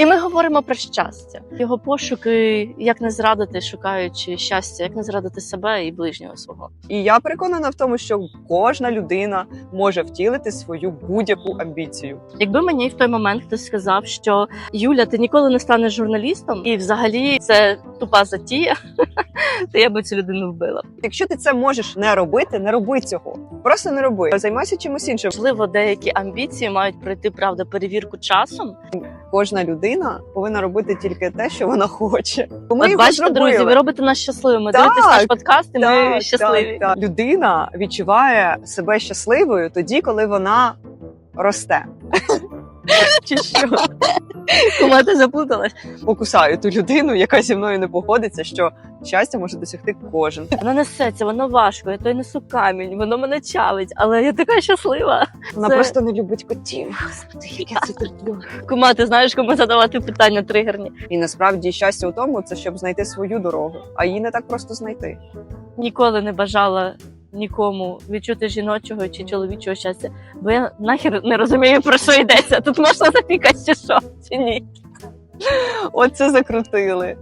І ми говоримо про щастя. Його пошуки, як не зрадити, шукаючи щастя, як не зрадити себе і ближнього свого. І я переконана в тому, що кожна людина може втілити свою будь-яку амбіцію. Якби мені в той момент хтось сказав, що Юля, ти ніколи не станеш журналістом, і взагалі це тупа затія, то я би цю людину вбила. Якщо ти це можеш не робити, не роби цього. Просто не роби. Займайся чимось іншим. Можливо, деякі амбіції мають пройти правда перевірку часом. Кожна людина повинна робити тільки те, що вона хоче. Ми От бачите, зробили. друзі, ви робите нас щасливими. Так, Дивитесь наш подкаст, і ми щасливі. так, так. Людина відчуває себе щасливою тоді, коли вона росте. Чи що? Кума, ти заплуталась. Покусаю ту людину, яка зі мною не погодиться, що щастя може досягти кожен. Воно несеться, воно важко, я то й несу камінь, воно мене чавить, але я така щаслива. Вона Це- просто не любить котів. Господи, як я це терплю. Кума, ти знаєш, кому задавати питання тригерні. І насправді щастя у тому, це щоб знайти свою дорогу, а її не так просто знайти. Ніколи не бажала нікому відчути жіночого чи чоловічого щастя, бо я нахер не розумію, про що йдеться. Тут можна запікати чи що, чи ні. Оце закрутили.